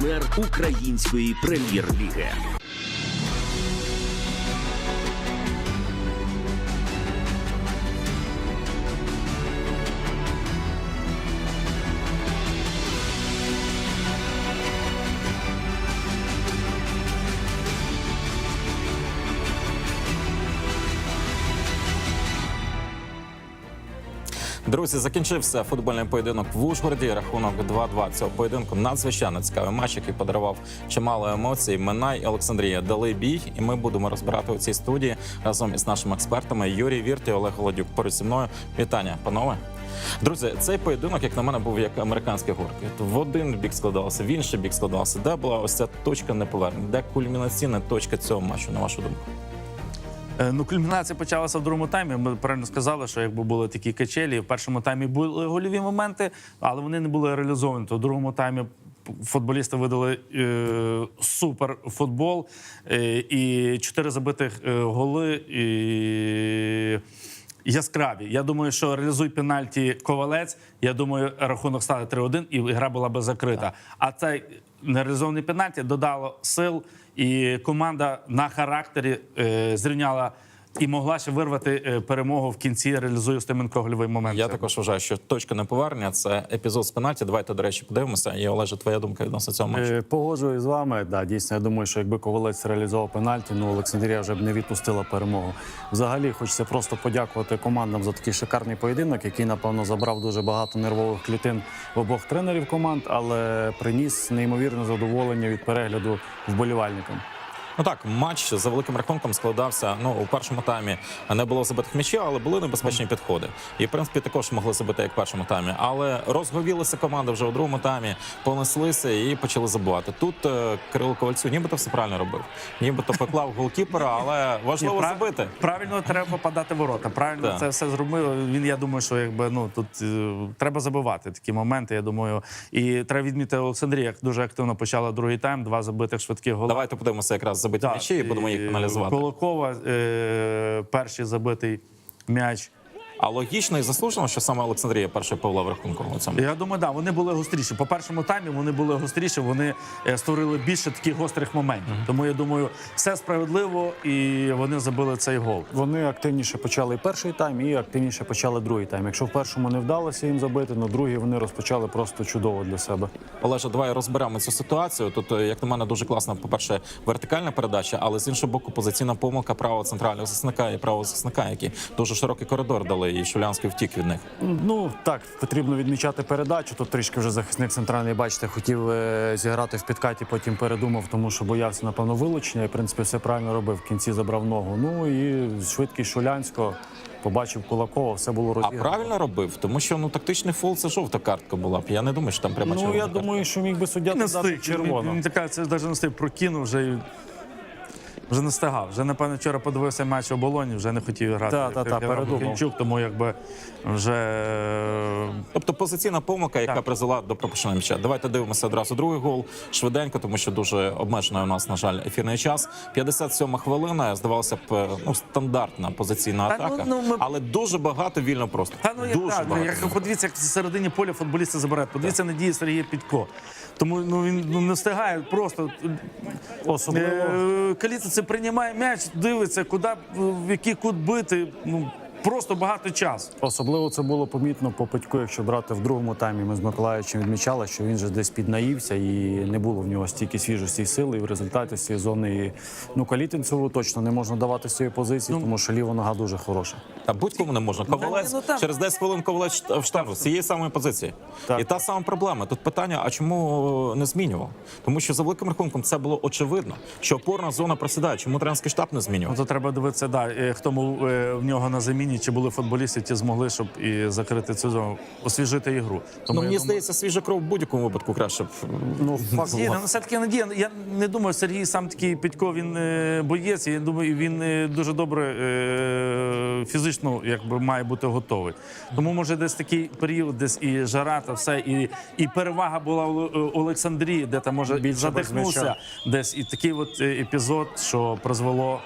Інформ-партнер української прем'єр-ліги. Друзі, закінчився футбольний поєдинок в Ужгороді. Рахунок 2-2 цього поєдинку. Надзвичайно цікавий матч, який подарував чимало емоцій. Минай і Олександрія дали бій, і ми будемо розбирати у цій студії разом із нашими експертами Юрій Вірт і Олег Голодюк. Поруч зі мною. Вітання, панове. Друзі, цей поєдинок, як на мене, був як американські горки. В один бік складалося, в інший бік складалося. Де була ось ця точка неповернення? Де кульмінаційна точка цього матчу, на вашу думку? Е, Ну, кульмінація почалася в другому таймі. Ми правильно сказали, що якби були такі качелі. В першому таймі були гольові моменти, але вони не були реалізовані. То в другому таймі футболісти видали е, супер футбол е, і чотири забитих е, голи. І... Яскраві. Я думаю, що реалізуй пенальті ковалець. Я думаю, рахунок стане 3-1 і гра була би закрита. А цей нереалізований пенальті додало сил, і команда на характері е, зрівняла і могла ще вирвати е, перемогу в кінці. Реалізує Устименко гольовий момент. Я також вважаю, що точка неповернення це епізод з пенальті. Давайте, до речі, подивимося. І Олеже, твоя думка відносно цього матчу. Е, Погоджуюсь з вами. Да, дійсно, я думаю, що якби Ковалець реалізував пенальті, ну Олександрія вже б не відпустила перемогу. Взагалі, хочеться просто подякувати командам за такий шикарний поєдинок, який напевно забрав дуже багато нервових клітин в обох тренерів команд, але приніс неймовірне задоволення від перегляду вболівальникам. Ну так, матч за великим рахунком складався. Ну у першому таймі не було забитих м'ячів, але були небезпечні підходи. І в принципі також могли забити як в першому таймі. Але розговілися команди вже у другому таймі, понеслися і почали забувати. Тут е, Кирило Ковальцю нібито все правильно робив. Нібито поклав голкіпера, але важливо Ні, прав- забити. Правильно треба попадати ворота. Правильно Так. це все зробив. Він я думаю, що якби ну тут е, треба забивати такі моменти. Я думаю, і треба відмітити Олександрія, як дуже активно почала другий тайм. Два забитих швидких гола. Давайте подивимося якраз забиті м'ячі і будемо їх аналізувати. Колокова е, перший забитий м'яч. А логічно і заслужено, що саме Олександрія перша повела в рахунку цьому. Я думаю, да, вони були гостріші. По першому таймі вони були гостріші. Вони е, створили більше таких гострих моментів. Тому я думаю, все справедливо, і вони забили цей гол. Вони активніше почали перший тайм, і активніше почали другий тайм. Якщо в першому не вдалося їм забити, на другий вони розпочали просто чудово для себе. Олеже, давай розберемо цю ситуацію. Тут, е, як на мене, дуже класна, по-перше, вертикальна передача, але з іншого боку, позиційна помилка правого центрального захисника і правого захисника, які дуже широкий коридор дали, і Шулянський втік від них. Ну так, потрібно відмічати передачу. Тут трішки вже захисник центральний, бачите, хотів е, зіграти в підкаті, потім передумав, тому що боявся, напевно, вилучення. І в принципі все правильно робив. В кінці забрав ногу. Ну і швидкість Шулянського побачив Кулакова, все було А правильно робив, тому що ну тактичний фол це жовта картка була б. Я не думаю, що там прямо Ну я картка. думаю, що міг би суддя Не дати червоно. Він, він така, це навіть не встиг, прокинув вже. Вже не встигав. Вже, напевно, вчора подивився матч оболоні, вже не хотів грати. Та, та, та, як грав передумав. Кінчук, тому якби вже е, Тобто позиційна помилка, яка Так. призвела до пропущеного м'яча. Давайте дивимося одразу другий гол швиденько, тому що дуже обмежений у нас, на жаль, ефірний час. 57 хвилина. Здавалося б, е, ну стандартна позиційна Та, ну, атака, ну, ми- але дуже багато вільно просто. Та ну дуже так, багато. як подивіться, як в середині поля футболісти забирають. Подивіться на дії Сергія Підько. Тому ну він ну не встигає просто Особливо. е, Каліта це приймає м'яч, дивиться, куди в який кут бити. Ну просто багато часу. Особливо це було помітно по Петьку, якщо брати в другому таймі. Ми з Миколаївичем відмічали, що він же десь піднаївся і не було в нього стільки свіжості і сили. І в результаті з цієї зони ну Калітинцеву точно не можна давати з цієї позиції, тому що ліва нога дуже хороша. Та будь-кому не можна. Ковалець ну, через 10 хвилин ковалець в штангу з цієї самої позиції. Так. І та сама проблема. Тут питання: а чому не змінював? Тому що за великим рахунком це було очевидно, що опорна зона просідає. Чому тренерський штаб не змінював? Ну, то треба дивитися, да, е, хто е, в нього на заміні, чи були футболісти, ті змогли, щоб і закрити цю зону, освіжити ігру. Ну, мені здається, свіжа кров в будь-якому випадку краще б. Ну факт ну, все-таки надія. Я не думаю, Сергій сам такий Петько, він е, боєць. Я думаю, він е, дуже добре е, фізично якби, має бути готовий. Тому може десь такий період, десь і жара, та все, і, і перевага була у у Олександрії, де там може задихнувся. Десь і такий от е, епізод, що призвело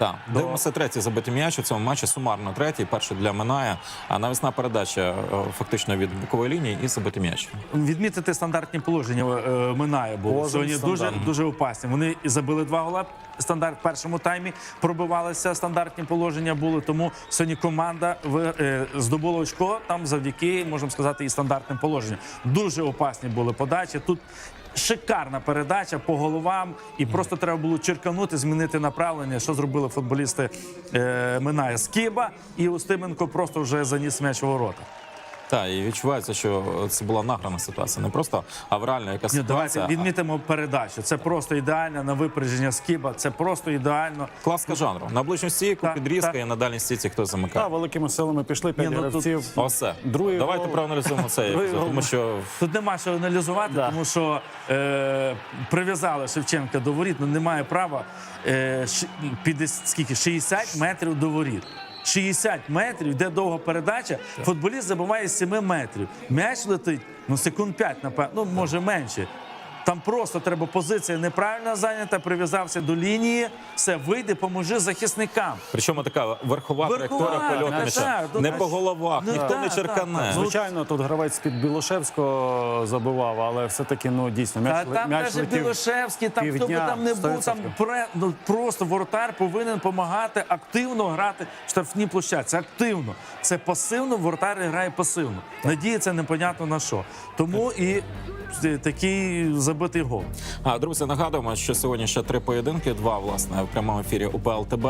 Так, дивимося третій забитий м'яч у цьому матчі. Сумарно третій, перший для Минає. А навісна передача е, фактично від бокової лінії і забитий м'яч. Відмітити стандартні положення е, минає було. Сьогодні дуже, дуже опасні. Вони і забили два гола. Стандарт в першому таймі пробивалися, стандартні положення були. Тому сьогодні команда е, здобула очко там завдяки, можемо сказати, і стандартним положенням. Дуже опасні були подачі. Тут шикарна передача по головам, і просто треба було черканути, змінити направлення. Що зробили футболісти е, Минає Скіба, і Устименко просто вже заніс м'яч у ворота. Так, і відчувається, що це була награна ситуація. Не просто авральна якась ситуація. давайте відмітимо передачу. Це просто ідеально на випередження скіба. Це просто ідеально. а класка жанру. На ближню стійку, підрізка і на дальній стійці хтось замикає. Та великими силами пішли п'ять ну, тут- гравців. Осе. Другий Давайте гол. проаналізуємо гол. тому що Тут нема що аналізувати, Да. тому що е, прив'язали Шевченка до воріт. Ну немає права е, щ- 50, скільки 60 метрів до воріт. 60 метрів, йде довга передача. Футболіст забиває з 7 метрів. М'яч летить ну секунд 5, напевно, ну може менше. Там просто треба позиція неправильно зайнята, прив'язався до лінії, все, вийди, поможи захисникам. причому така верхова Верхова, траєкторія польоту так, Не так. по головах, Ну, ніхто так, не так, черкане. так. Звичайно, тут гравець під Білошевського забивав, але все-таки ну дійсно Та м'яч, там м'яч навіть летів. Білошевський, там хто би півдня, там не був, там 100%. пре, ну, просто воротар повинен допомагати активно грати в штрафній площадці. Активно. Це пасивно, воротар грає пасивно. Надіється непонятно на що. Тому і такий забитий гол. А, друзі, нагадуємо, що сьогодні ще три поєдинки. Два власне в прямому ефірі УПЛ ТБ.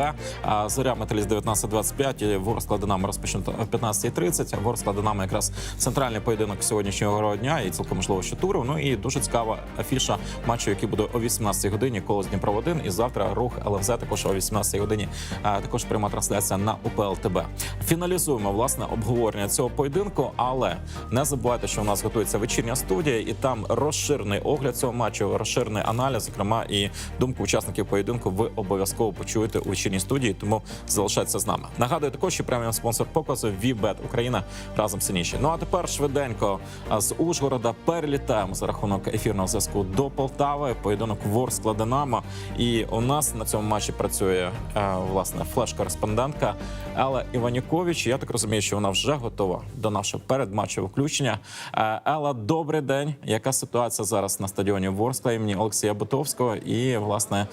Зоря Металіст 19.25 і Ворскла Динамо розпочнуть о 15.30. А Ворскла Динамо якраз центральний поєдинок сьогоднішнього дня і цілком можливо що туру. Ну і дуже цікава афіша матчу, який буде о 18 годині. Колос Дніпро 1 І завтра рух ЛФЗ також о 18 годині. Також пряма трансляція на УПЛ ТБ. Фіналізуємо власне обговорення цього поєдинку, але не забувайте, що у нас готується вечірня студія, і там розширений огляд цього матчу, розширений аналіз, зокрема і думку учасників поєдинку. Ви обов'язково почуєте у вечірній студії, тому залишайтеся з нами. Нагадую також, що преміум спонсор показу Вібет Україна разом сильніші. Ну а тепер швиденько з Ужгорода перелітаємо за рахунок ефірного зв'язку до Полтави. Поєдинок Ворскла Динамо. І у нас на цьому матчі працює е, власне флеш-кореспондентка Ела Іванюкович. Я так розумію, що вона вже готова до нашого передматчевого включення. Е, Ела, добрий день. Яка ситуація зараз на стадіоні Ворскла імені Олексія Бутовського? І власне,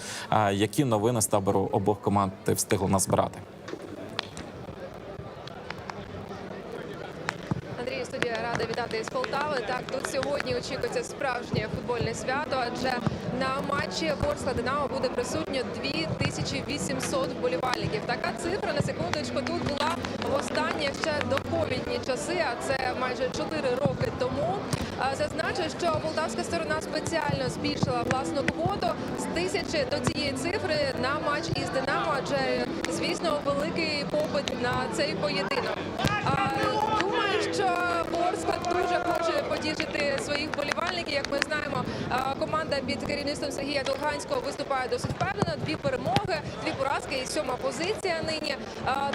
які новини з табору обох команд ти встигла назбирати? Рада вітати із Полтави. Так, тут сьогодні очікується справжнє футбольне свято, адже на матчі Ворскла Динамо буде присутньо 2800 вболівальників. Така цифра на секундочку тут була в останні ще доковідні часи, а це майже 4 роки тому. Зазначу, що полтавська сторона спеціально збільшила власну квоту з тисячі до цієї цифри на матч із Динамо, адже звісно великий попит на цей поєдинок. Думаю, що Ворскла дуже хоче потішити своїх болівальників. Як ми знаємо, команда під керівництвом Сергія Долганського виступає досить впевнено. Дві перемоги, дві поразки і сьома позиція нині.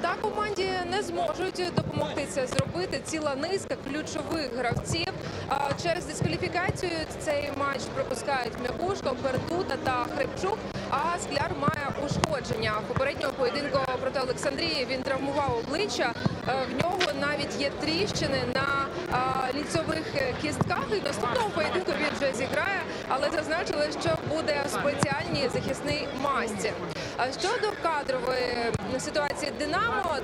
Та команді не зможуть допомогти це зробити. Ціла низка ключових гравців. Через дискваліфікацію цей матч пропускають Мякушко, Пердута та Хрипчук. А скляр має ушкодження. В попередньому поєдинку проти Олександрії він травмував обличчя. Е, В нього навіть є тріщини на ліцьових кістках. І в наступному поєдинку він вже зіграє, але зазначили, що буде спеціальній захисній масці. Щодо кадрової ситуації Динамо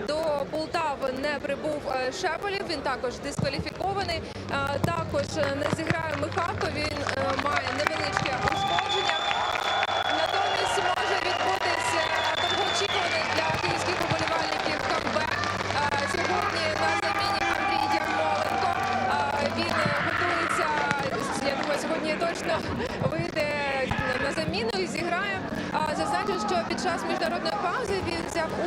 не прибув е, Шепелів. Він також дискваліфікований. Е, Також е, не зіграє Михалко. Він має невеличке ушкодження. Натомість може відбутися довгоочікуваний для київських поболівальників камбек. Сьогодні на заміні Андрій Ярмоленко. Він готується, я думаю, сьогодні точно вийде на заміну і зіграє. Зазначу, що під час міжнародної паузи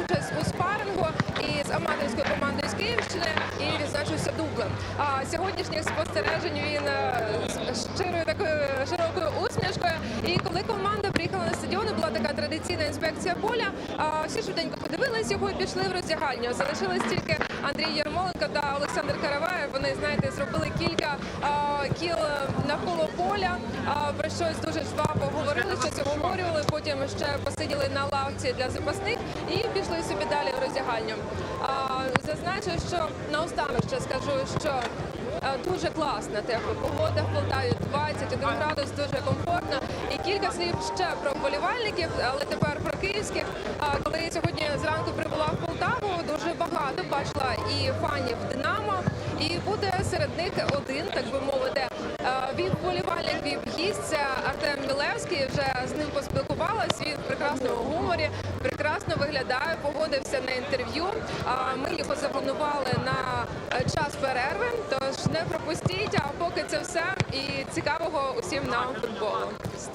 участь у спарингу із аматорською командою з Київщини і відзначився дублем. А сьогоднішніх спостережень він е, з щирою такою широкою усмішкою. І коли команда приїхала на стадіон, традиційна інспекція поля. Всі швиденько подивились його і пішли в роздягальню. Залишились тільки Андрій Ярмоленко та Олександр Караваєв. Вони знаєте, зробили кілька кіл навколо поля. Про щось дуже жваво говорили, щось обговорювали. Потім ще посиділи на лавці для запасних і пішли собі далі в роздягальню. Зазначу, що наостанок ще скажу, що Дуже класна тепла погода в Полтаві 21 градус, дуже комфортно. І кілька слів ще про вболівальників, але тепер про київських. Коли я сьогодні зранку прибула в Полтаву, дуже багато бачила і фанів Динамо, і буде серед них один, так би мовити, е, вболівальник від гість Артем Мілевський. Вже з ним поспілкувалась. Він в прекрасному гуморі, прекрасно виглядає, погодився на інтерв'ю. Ми його запланували на е, час перерви. Тож не пропустіть. А поки це все і цікавого усім нам футболу.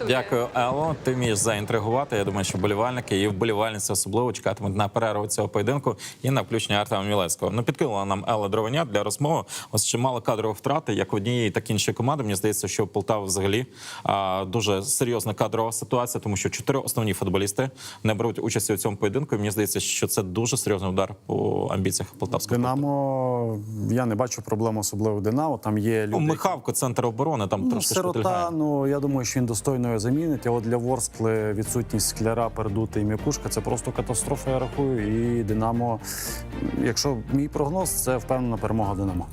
Дякую, Ело. Ти вмієш заінтригувати. Я думаю, що вболівальники і вболівальниці особливо чекатимуть на перерву цього поєдинку і на включення Артема Мілевського. Ну підкинула нам Елла Дровеня для розмови. Ось чимало кадрових втрат, як в однієї, так і іншої команди. Мені здається, що Полтава взагалі а, дуже серйозна кадрова ситуація, тому що чотири основні футболісти не беруть участі у цьому поєдинку. І мені здається, що це дуже серйозний удар по амбіціях полтавського. Динамо, я не бачу проблем особливо Динамо. Там є люди. Ну, Михавко, центр оборони, там Ну, трошки сирота, ну я думаю, що він достойно замінить. А от для Ворскли відсутність скляра, пердути і м'якушка це просто катастрофа, я рахую. І Динамо, якщо мій прогноз, це впевнена перемога Динамо.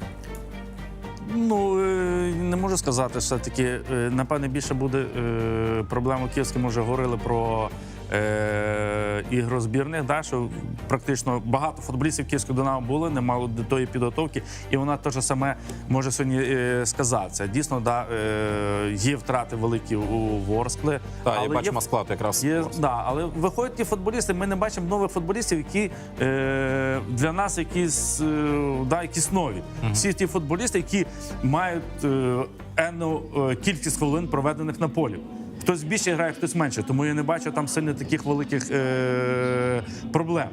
Ну е, не можу сказати, все таки е, напевне більше буде е, проблема київська. Ми вже говорили про е, ігру збірних, да, що практично багато футболістів київського Динамо були, не мало до тої підготовки, і вона те ж саме може сьогодні е, сказатися. Дійсно, да, е, є втрати великі у Ворскли. Так, я але бачу є масклад якраз. Є, да, але виходять ті футболісти. Ми не бачимо нових футболістів, які е, для нас якісь, е, да, якісь нові. Всі ті футболісти, які мають е, енну е, кількість хвилин проведених на полі. Хтось більше грає, хтось менше. Тому я не бачу там сильно таких великих е, проблем.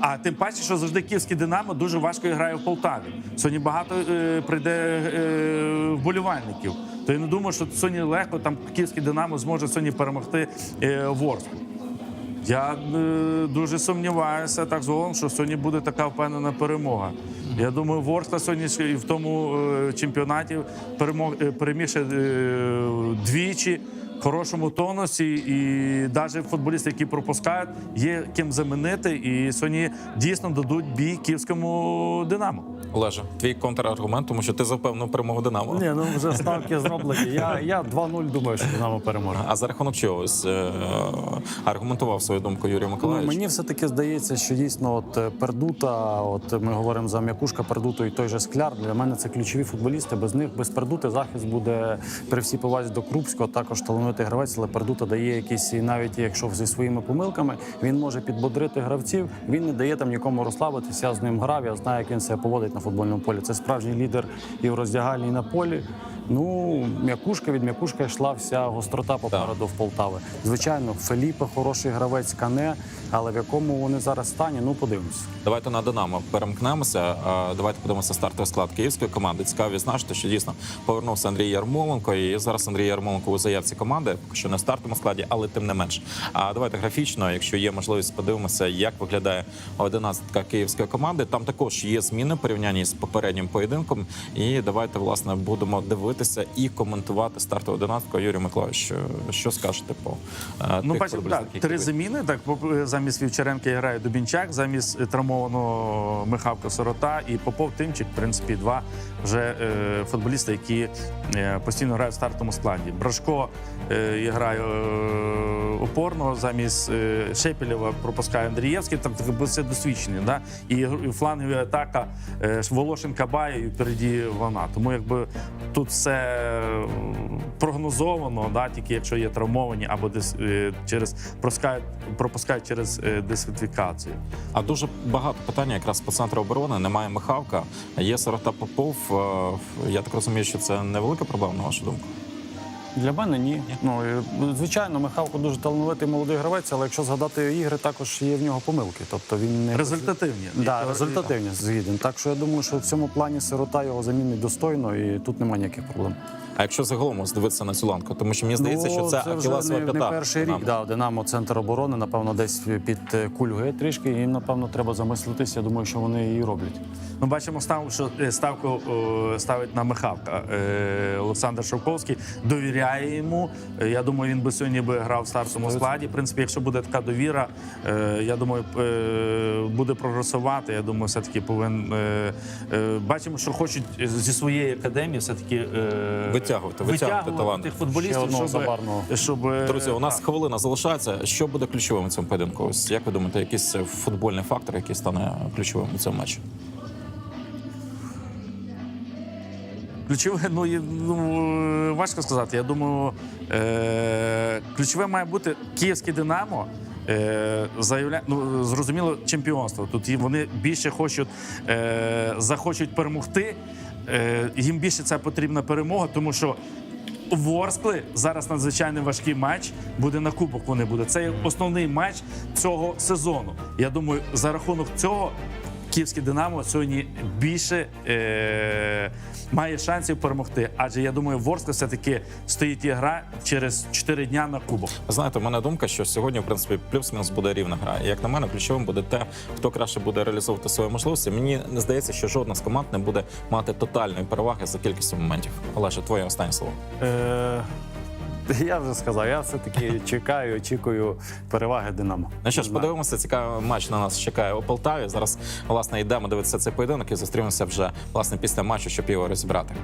А тим паче, що завжди київський Динамо дуже важко грає в Полтаві. Сьогодні багато е, прийде е, вболівальників. То я не думаю, що сьогодні легко там київський Динамо зможе сьогодні перемогти е, Ворску. Я е, дуже сумніваюся так зголом, що сьогодні буде така впевнена перемога. Я думаю, Ворскла сьогодні в тому е, чемпіонаті е, перемігше е, двічі хорошому тонусі, і навіть футболісти, які пропускають, є ким замінити. І сьогодні дійсно дадуть бій київському Динамо. Олеже, твій контраргумент, тому що ти за певну перемогу Динамо. Ні, ну вже ставки зроблені. Я, я 2-0 думаю, що Динамо переможе. А за рахунок чого ось е, аргументував свою думку Юрій Ну, мені все таки здається, що дійсно от е, Пердута, от ми говоримо за м'якушка Пердуту і той же скляр. Для мене це ключові футболісти. Без них без Пердути захист буде при всій повазі до Крупського. Також талановитий гравець, але Пердута дає якісь, і навіть якщо зі своїми помилками він може підбодрити гравців. Він не дає там нікому розслабитися. Я з ним грав. Я знаю, як він себе поводить на футбольному полі. Це справжній лідер і в роздягальні, і на полі. Ну, м'якушка від м'якушка йшла вся гострота попереду в Полтави. Звичайно, Феліпе хороший гравець, кане, але в якому вони зараз стані, ну подивимося. Давайте на Динамо перемкнемося. Давайте подивимося стартовий склад київської команди. Цікаво відзначити, що дійсно повернувся Андрій Ярмоленко. І зараз Андрій Ярмоленко у заявці команди, поки що не в стартовому складі, але тим не менш. А давайте графічно, якщо є можливість, подивимося, як виглядає одинадцятка київської команди. Там також є зміни в порівнянні з попереднім поєдинком. І давайте власне будемо дивитися і коментувати стартову одинадцятку. Юрій Миколаївич, що, скажете по е, Ну, тих бачите, так, три ви- заміни. Так, замість Вівчаренка грає Дубінчак, замість травмованого Михавка Сорота і Попов Тимчик, в принципі, два вже е, футболісти, які е, постійно грають в стартовому складі. Брашко е, грає е, опорного, замість е, Шепелєва пропускає Андрієвський, там так, все досвідчений. Да? І, гр- і флангова атака Волошин Кабай і впереді вона. Тому якби тут все прогнозовано, да, тільки якщо є травмовані або десь через пропускають, пропускають через дисертифікацію. А дуже багато питань якраз по центру оборони. Немає Михавка, є Сорота Попов. Я так розумію, що це невелика проблема, на вашу думку. Для мене ні. Ну звичайно, Михайлко дуже талановитий молодий гравець, але якщо згадати ігри, також є в нього помилки. Тобто він не Результативні. Да, результативні згіден. Так що я думаю, що в цьому плані сирота його замінить достойно, і тут немає ніяких проблем. А якщо загалом дивитися на цю ланку, тому що мені здається, що це, Ну, вже Ахілесова не, не перший Динамо. рік. Да, Динамо центр оборони, напевно, десь під е, кульгує трішки. Їм, напевно, треба замислитися. Я думаю, що вони її роблять. Ми бачимо ставку, що е, ставку о, ставить на Михавка. Е, Олександр Шовковський довіряє йому. Е, Я думаю, він би сьогодні би грав в стартовому складі. В принципі, якщо буде така довіра, е, я думаю, е, буде прогресувати. Я думаю, все-таки повинен. е, е, Бачимо, що хочуть зі своєї академії все-таки е, Витягувати, витягувати таланти. тих футболістів, одного щоб, щоб Друзі, у нас так. хвилина залишається. Що буде ключовим у цьому поєдинку? Ось як ви думаєте, якийсь футбольний фактор, який стане ключовим у цьому матчі? Ключове, ну, ну важко сказати. Я думаю, е, ключове має бути київське Динамо. Е, заявля... ну, зрозуміло, чемпіонство. Тут вони більше хочуть, е, захочуть перемогти. Е, їм більше це потрібна перемога, тому що Ворскли зараз надзвичайно важкий матч буде на кубок. Вони будуть. Це основний матч цього сезону. Я думаю, за рахунок цього Київське Динамо сьогодні більше е, має шансів перемогти. Адже я думаю, Ворскла все-таки стоїть і гра через 4 дня на кубок. Знаєте, у мене думка, що сьогодні, в принципі, плюс-мінус буде рівна гра. І як на мене, ключовим буде те, хто краще буде реалізовувати свої можливості. Мені не здається, що жодна з команд не буде мати тотальної переваги за кількістю моментів. Олеже, твоє останнє слово. Е, я вже сказав, я все-таки чекаю, очікую переваги Динамо. Ну що ж, подивимося, цікавий матч на нас чекає у Полтаві. Зараз власне йдемо дивитися цей поєдинок і зустрінемося вже власне після матчу, щоб його розібрати.